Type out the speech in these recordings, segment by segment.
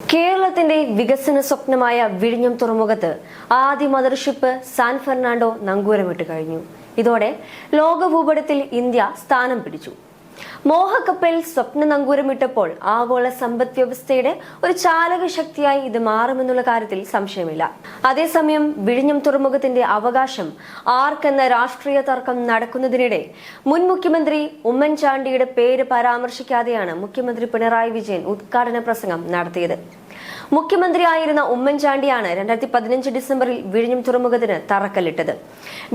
കേരളത്തിന്റെ വികസന സ്വപ്നമായ വിഴിഞ്ഞം തുറമുഖത്ത് ആദ്യ മദർഷിപ്പ് സാൻ ഫെർണാണ്ടോ നങ്കൂരമിട്ട് കഴിഞ്ഞു. ഇതോടെ ലോക ഭൂപടത്തിൽ ഇന്ത്യ സ്ഥാനം പിടിച്ചു. മോഹക്കപ്പൽ സ്വപ്ന നങ്കൂരമിട്ടപ്പോൾ ആഗോള സമ്പദ് വ്യവസ്ഥയുടെ ഒരു ചാലക ശക്തിയായി ഇത് മാറുമെന്നുള്ള കാര്യത്തിൽ സംശയമില്ല. അതേസമയം വിഴിഞ്ഞം തുറമുഖത്തിന്റെ അവകാശം ആർക്കെന്ന രാഷ്ട്രീയ തർക്കം നടക്കുന്നതിനിടെ മുൻ മുഖ്യമന്ത്രി ഉമ്മൻചാണ്ടിയുടെ പേര് പരാമർശിക്കാതെയാണ് മുഖ്യമന്ത്രി പിണറായി വിജയൻ ഉദ്ഘാടന പ്രസംഗം നടത്തിയത്. മുഖ്യമന്ത്രിയായിരുന്ന ഉമ്മൻചാണ്ടിയാണ് രണ്ടായിരത്തി പതിനഞ്ച് ഡിസംബറിൽ വിഴിഞ്ഞം തുറമുഖത്തിന് തറക്കല്ലിട്ടത്.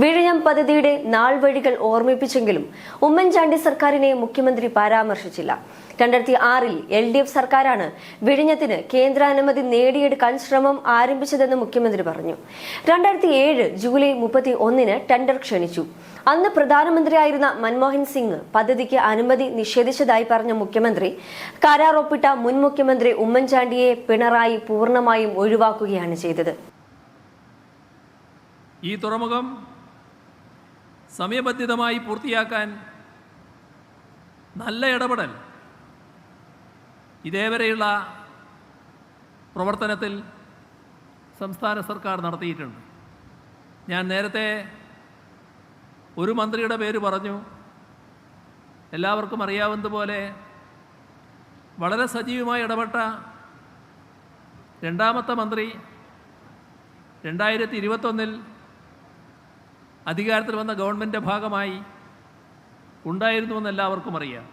വിഴിഞ്ഞം പദ്ധതിയുടെ നാൾ വഴികൾ ഓർമ്മിപ്പിച്ചെങ്കിലും ഉമ്മൻചാണ്ടി സർക്കാരിനെ മുഖ്യമന്ത്രി പരാമർശിച്ചില്ല. രണ്ടായിരത്തി ആറിൽ എൽ ഡി എഫ് സർക്കാരാണ് വിഴിഞ്ഞത്തിന് കേന്ദ്രാനുമതി നേടിയെടുക്കാൻ ശ്രമം ആരംഭിച്ചതെന്ന് മുഖ്യമന്ത്രി പറഞ്ഞു. രണ്ടായിരത്തി ഏഴ് ജൂലൈ മുപ്പത്തി ഒന്നിന് ടെൻഡർ ക്ഷണിച്ചു. അന്ന് പ്രധാനമന്ത്രിയായിരുന്ന മൻമോഹൻ സിംഗ് പദ്ധതിക്ക് അനുമതി നിഷേധിച്ചതായി പറഞ്ഞ മുഖ്യമന്ത്രി കരാർ ഒപ്പിട്ട മുൻ മുഖ്യമന്ത്രി ഉമ്മൻചാണ്ടിയെ പിണറായി പൂർണമായും ഒഴിവാക്കുകയാണ് ചെയ്തത്. ഈ തുറമുഖം സമയബന്ധിതമായി പൂർത്തിയാക്കാൻ നല്ല ഇടപെടൽ ഇതേവരെയുള്ള പ്രവർത്തനത്തിൽ സംസ്ഥാന സർക്കാർ നടത്തിയിട്ടുണ്ട്. ഞാൻ നേരത്തെ ഒരു മന്ത്രിയുടെ പേര് പറഞ്ഞു. എല്ലാവർക്കും അറിയാവുന്നതുപോലെ വളരെ സജീവമായി ഇടപെട്ട രണ്ടാമത്തെ മന്ത്രി രണ്ടായിരത്തി ഇരുപത്തൊന്നിൽ അധികാരത്തിൽ വന്ന ഗവൺമെന്റിന്റെ ഭാഗമായി ഉണ്ടായിരുന്നുവെന്ന് എല്ലാവർക്കും അറിയാം.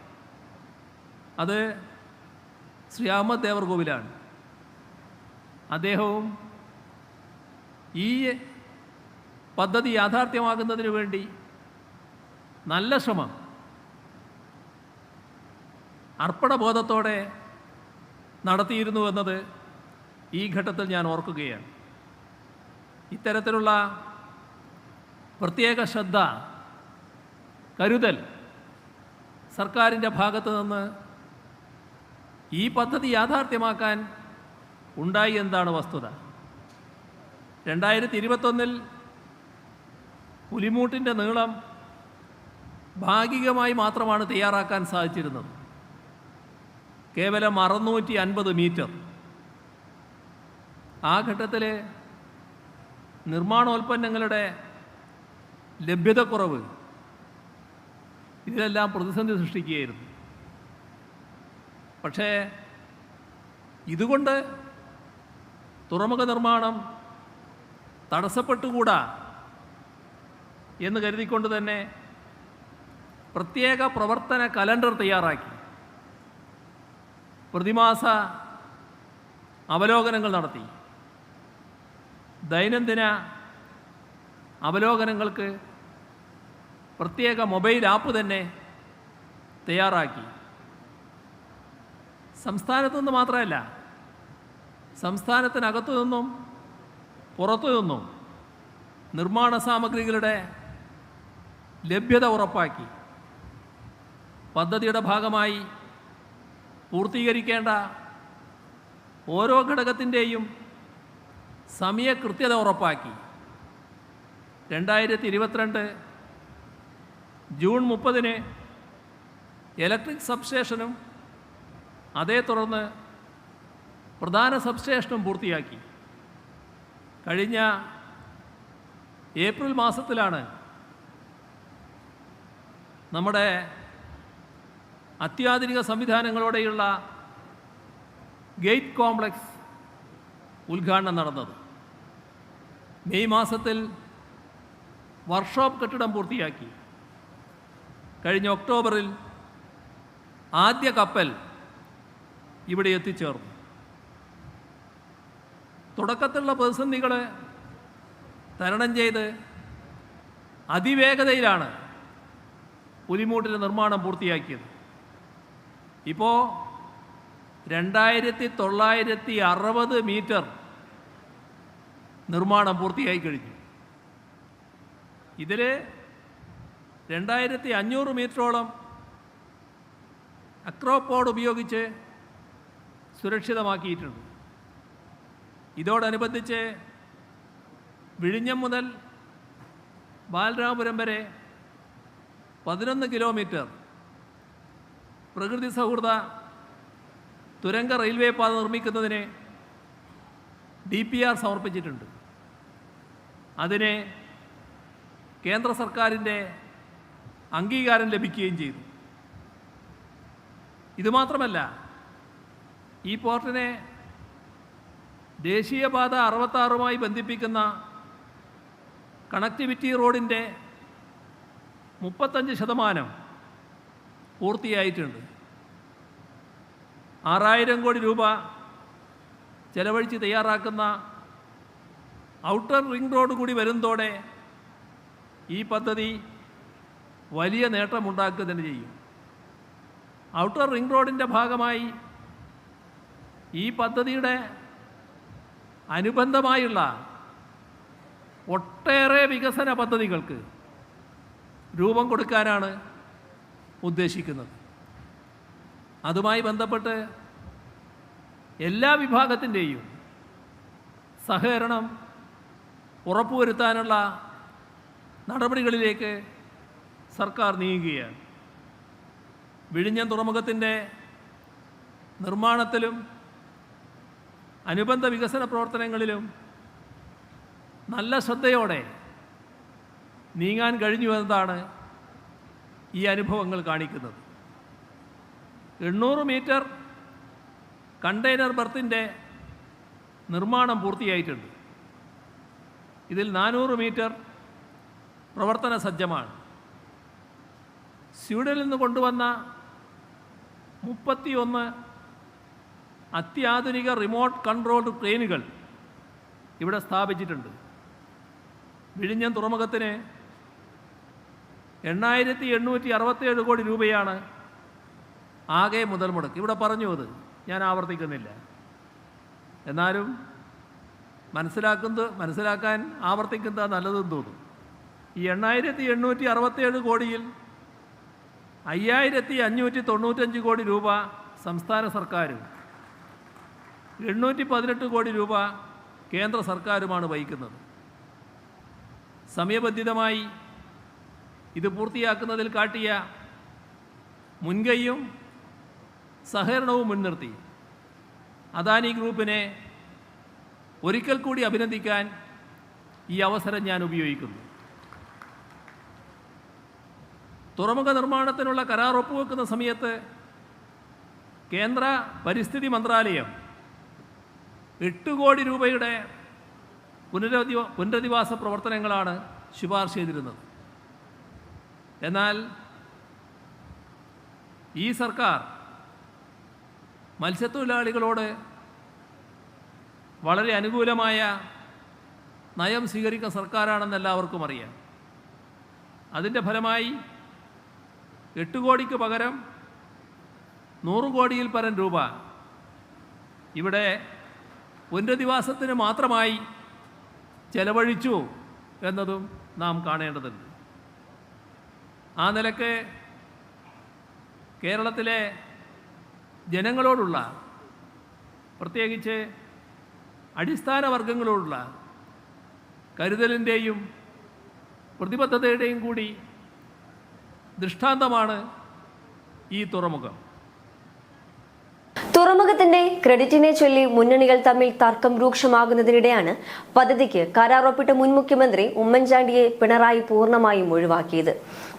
അത് ശ്രീ അഹമ്മദ് ദേവർകോവിലാണ്. അദ്ദേഹവും ഈ പദ്ധതി യാഥാർത്ഥ്യമാകുന്നതിന് വേണ്ടി നല്ല ശ്രമം. അർപ്പണബോധത്തോടെ നടത്തിയിരുന്നു എന്നത് ഈ ഘട്ടത്തിൽ ഞാൻ ഓർക്കുകയാണ്. ഇത്തരത്തിലുള്ള പ്രത്യേക ശ്രദ്ധ കരുതൽ സർക്കാരിന്റെ ഭാഗത്ത് നിന്ന് ഈ പദ്ധതി യാഥാർത്ഥ്യമാക്കാൻ ഉണ്ടായി എന്താണ് വസ്തുത. രണ്ടായിരത്തി ഇരുപത്തൊന്നിൽ പുലിമൂട്ടിന്റെ നീളം ഭാഗികമായി മാത്രമാണ് തയ്യാറാക്കാൻ സാധിച്ചിരുന്നത്. കേവലം അറുന്നൂറ്റി അൻപത് മീറ്റർ. ആ ഘട്ടത്തിൽ നിർമ്മാണോൽപ്പന്നങ്ങളുടെ ലഭ്യതക്കുറവ് ഇതിലെല്ലാം പ്രതിസന്ധി സൃഷ്ടിക്കുകയായിരുന്നു. പക്ഷേ ഇതുകൊണ്ട് തുറമുഖ നിർമ്മാണം തടസ്സപ്പെട്ടുകൂടാ എന്ന് കരുതിക്കൊണ്ട് തന്നെ പ്രത്യേക പ്രവർത്തന കലണ്ടർ തയ്യാറാക്കി. പ്രതിമാസ അവലോകനങ്ങൾ നടത്തി. ദൈനംദിന അവലോകനങ്ങൾക്ക് പ്രത്യേക മൊബൈൽ ആപ്പ് തന്നെ തയ്യാറാക്കി. സംസ്ഥാനത്തു നിന്ന് മാത്രമല്ല സംസ്ഥാനത്തിനകത്തു നിന്നും പുറത്തു നിന്നും നിർമ്മാണ സാമഗ്രികളുടെ ലഭ്യത ഉറപ്പാക്കി. പദ്ധതിയുടെ ഭാഗമായി പൂർത്തീകരിക്കേണ്ട ഓരോ ഘടകത്തിന്റെയും സമയകൃത്യത ഉറപ്പാക്കി. രണ്ടായിരത്തി ഇരുപത്തിരണ്ട് ജൂൺ മുപ്പതിന് ഇലക്ട്രിക് സബ്സ്റ്റേഷനും അതേ തുടർന്ന് പ്രധാന സബ്സ്റ്റേഷനും പൂർത്തിയാക്കി. കഴിഞ്ഞ ഏപ്രിൽ മാസത്തിലാണ് നമ്മുടെ അത്യാധുനിക സംവിധാനങ്ങളോടെയുള്ള ഗേറ്റ് കോംപ്ലക്സ് ഉദ്ഘാടനം നടന്നത്. മെയ് മാസത്തിൽ വർക്ക്ഷോപ്പ് കെട്ടിടം പൂർത്തിയാക്കി. കഴിഞ്ഞ ഒക്ടോബറിൽ ആദ്യ കപ്പൽ ഇവിടെ എത്തിച്ചേർന്നു. തുടക്കത്തിലുള്ള പ്രതിസന്ധികൾ തരണം ചെയ്ത് അതിവേഗതയിലാണ് പുലിമൂട്ടിന്റെ നിർമ്മാണം പൂർത്തിയാക്കിയത്. ഇപ്പോൾ രണ്ടായിരത്തി തൊള്ളായിരത്തി അറുപത് മീറ്റർ നിർമ്മാണം പൂർത്തിയായി കഴിഞ്ഞു. ഇതിൽ രണ്ടായിരത്തി അഞ്ഞൂറ് മീറ്ററോളം അക്രോപോഡ് ഉപയോഗിച്ച് സുരക്ഷിതമാക്കിയിട്ടുണ്ട്. ഇതോടനുബന്ധിച്ച് വിഴിഞ്ഞം മുതൽ ബാലരാമപുരം വരെ പതിനൊന്ന് കിലോമീറ്റർ പ്രകൃതി സൗഹൃദ തുരങ്ക റെയിൽവേ പാത നിർമ്മിക്കുന്നതിന് ഡി പി ആർ സമർപ്പിച്ചിട്ടുണ്ട്. അതിന് കേന്ദ്ര സർക്കാരിന്റെ അംഗീകാരം ലഭിക്കുകയും ചെയ്തു. ഇതുമാത്രമല്ല ഈ പോർട്ടിനെ ദേശീയപാത അറുപത്താറുമായി ബന്ധിപ്പിക്കുന്ന കണക്ടിവിറ്റി റോഡിന്റെ മുപ്പത്തഞ്ച് ശതമാനം പൂർത്തിയായിട്ടുണ്ട്. ആറായിരം കോടി രൂപ ചെലവഴിച്ച് തയ്യാറാക്കുന്ന ഔട്ടർ റിംഗ് റോഡ് കൂടി വരുന്നതോടെ ഈ പദ്ധതി വലിയ നേട്ടമുണ്ടാക്കുക തന്നെ ചെയ്യും. ഔട്ടർ റിംഗ് റോഡിന്റെ ഭാഗമായി ഈ പദ്ധതിയുടെ അനുബന്ധമായുള്ള ഒട്ടേറെ വികസന പദ്ധതികൾക്ക് രൂപം കൊടുക്കാനാണ് ഉദ്ദേശിക്കുന്നത്. അതുമായി ബന്ധപ്പെട്ട് എല്ലാ വിഭാഗത്തിന്റെയും സഹകരണം ഉറപ്പുവരുത്താനുള്ള നടപടികളിലേക്ക് സർക്കാർ നീങ്ങുകയാണ്. വിഴിഞ്ഞം തുറമുഖത്തിന്റെ നിർമ്മാണത്തിലും അനുബന്ധ വികസന പ്രവർത്തനങ്ങളിലും നല്ല ശ്രദ്ധയോടെ നീങ്ങാൻ കഴിഞ്ഞു എന്നതാണ് ഈ അനുഭവങ്ങൾ കാണിക്കുന്നത്. എണ്ണൂറ് മീറ്റർ കണ്ടെയ്നർ ബർത്തിന്റെ നിർമ്മാണം പൂർത്തിയായിട്ടുണ്ട്. ഇതിൽ നാനൂറ് മീറ്റർ പ്രവർത്തന സജ്ജമാണ്. സ്വീഡനിൽ നിന്ന് കൊണ്ടുവന്ന മുപ്പത്തിയൊന്ന് അത്യാധുനിക റിമോട്ട് കൺട്രോൾഡ് ട്രെയിനുകൾ ഇവിടെ സ്ഥാപിച്ചിട്ടുണ്ട്. വിഴിഞ്ഞം തുറമുഖത്തിന് എണ്ണായിരത്തി എണ്ണൂറ്റി അറുപത്തേഴ് കോടി രൂപയാണ് ആകെ മുതൽ മുടക്ക്. ഇവിടെ പറഞ്ഞു അത് ഞാൻ ആവർത്തിക്കുന്നില്ല. എന്നാലും മനസ്സിലാക്കുന്നത് മനസ്സിലാക്കാൻ ആവർത്തിക്കുന്നത് നല്ലതെന്ന് തോന്നും. ഈ എണ്ണായിരത്തി എണ്ണൂറ്റി അറുപത്തേഴ് കോടിയിൽ അയ്യായിരത്തി അഞ്ഞൂറ്റി തൊണ്ണൂറ്റഞ്ച് കോടി രൂപ സംസ്ഥാന സർക്കാരും എണ്ണൂറ്റി പതിനെട്ട് കോടി രൂപ കേന്ദ്ര സർക്കാരുമാണ് വഹിക്കുന്നത്. സമയബന്ധിതമായി ഇത് പൂർത്തിയാക്കുന്നതിൽ കാട്ടിയ മുൻകൈയും സഹകരണവും മുൻനിർത്തി. അദാനി ഗ്രൂപ്പിനെ ഒരിക്കൽ കൂടി അഭിനന്ദിക്കാൻ ഈ അവസരം ഞാൻ ഉപയോഗിക്കുന്നു. തുറമുഖ നിർമ്മാണത്തിനുള്ള കരാർ ഒപ്പുവെക്കുന്ന സമയത്ത് കേന്ദ്ര പരിസ്ഥിതി മന്ത്രാലയം എട്ട് കോടി രൂപയുടെ പുനരധി പുനരധിവാസ പ്രവർത്തനങ്ങളാണ് ശുപാർശ ചെയ്തിരുന്നത്. എന്നാൽ ഈ സർക്കാർ മത്സ്യത്തൊഴിലാളികളോട് വളരെ അനുകൂലമായ നയം സ്വീകരിക്കുന്ന സർക്കാരാണെന്ന് എല്ലാവർക്കും അറിയാം. അതിന്റെ ഫലമായി എട്ട് കോടിക്ക് പകരം നൂറ് കോടിയിൽ പരം രൂപ ഇവിടെ പുനരധിവാസത്തിന് മാത്രമായി ചെലവഴിച്ചു എന്നതും നാം കാണേണ്ടതുണ്ട്. ആ നിലയ്ക്ക് കേരളത്തിലെ ജനങ്ങളോടുള്ള പ്രത്യേകിച്ച് അടിസ്ഥാന വർഗങ്ങളോടുള്ള കരുതലിന്റെയും പ്രതിബദ്ധതയുടെയും കൂടി ദൃഷ്ടാന്തമാണ് ഈ തുറമുഖം. തുറമുഖത്തിന്റെ ക്രെഡിറ്റിനെ ചൊല്ലി മുന്നണികൾ തമ്മിൽ തർക്കം രൂക്ഷമാകുന്നതിനിടെയാണ് പദ്ധതിക്ക് കരാറൊപ്പിട്ട മുൻ മുഖ്യമന്ത്രി ഉമ്മൻചാണ്ടിയെ പിണറായി പൂർണമായും ഒഴിവാക്കിയത്.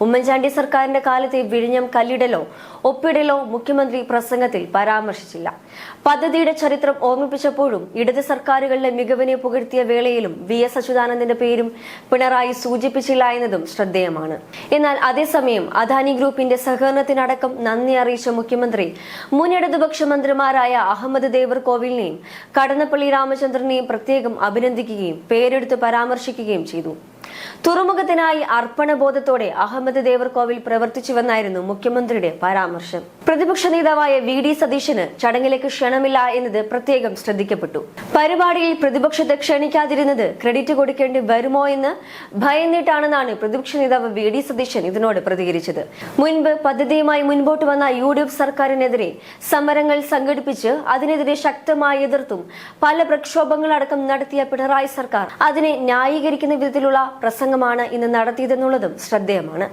ഉമ്മൻചാണ്ടി സർക്കാരിന്റെ കാലത്തെ വിഴിഞ്ഞം കല്ലിടലോ ഒപ്പിടലോ മുഖ്യമന്ത്രി പ്രസംഗത്തിൽ പരാമർശിച്ചില്ല. പദ്ധതിയുടെ ചരിത്രം ഓർമ്മിപ്പിച്ചപ്പോഴും ഇടത് സർക്കാരുകളുടെ മികവിനെ പുകഴ്ത്തിയ വേളയിലും വി എസ് അച്യുതാനന്ദന്റെ പേരും പിണറായി സൂചിപ്പിച്ചില്ല എന്നതും ശ്രദ്ധേയമാണ്. എന്നാൽ അതേസമയം അദാനി ഗ്രൂപ്പിന്റെ സഹകരണത്തിനടക്കം നന്ദി അറിയിച്ച മുഖ്യമന്ത്രി മുൻ ഇടതുപക്ഷ മന്ത്രിമാരായ അഹമ്മദ് ദേവർ ദേവർകോവിലിനെയും കടന്നപ്പള്ളി രാമചന്ദ്രനെയും പ്രത്യേകം അഭിനന്ദിക്കുകയും പേരെടുത്ത് പരാമർശിക്കുകയും ചെയ്തു. തുറമുഖത്തിനായി അർപ്പണബോധത്തോടെ അഹമ്മദ് ദേവർകോവിൽ പ്രവർത്തിച്ചുവെന്നായിരുന്നു മുഖ്യമന്ത്രിയുടെ പരാമർശം. പ്രതിപക്ഷ നേതാവായ വി ഡി സതീശന് ചടങ്ങിലേക്ക് ക്ഷണമില്ല എന്നത് പ്രത്യേകം ശ്രദ്ധിക്കപ്പെട്ടു. പരിപാടിയിൽ പ്രതിപക്ഷത്തെ ക്ഷണിക്കാതിരുന്നത് ക്രെഡിറ്റ് കൊടുക്കേണ്ടി വരുമോ എന്ന് ഭയന്നിട്ടാണെന്നാണ് പ്രതിപക്ഷ നേതാവ് വി ഡി സതീശൻ ഇതിനോട് പ്രതികരിച്ചത്. മുൻപ് പദ്ധതിയുമായി മുൻപോട്ട് വന്ന യു ഡി എഫ് സർക്കാരിനെതിരെ സമരങ്ങൾ സംഘടിപ്പിച്ച് അതിനെതിരെ ശക്തമായി എതിർത്തും പല പ്രക്ഷോഭങ്ങളടക്കം നടത്തിയ പിണറായി സർക്കാർ അതിനെ ന്യായീകരിക്കുന്ന വിധത്തിലുള്ള പ്രസംഗമാണ് ഇന്ന് നടത്തിയതെന്നുള്ളതും ശ്രദ്ധേയമാണ്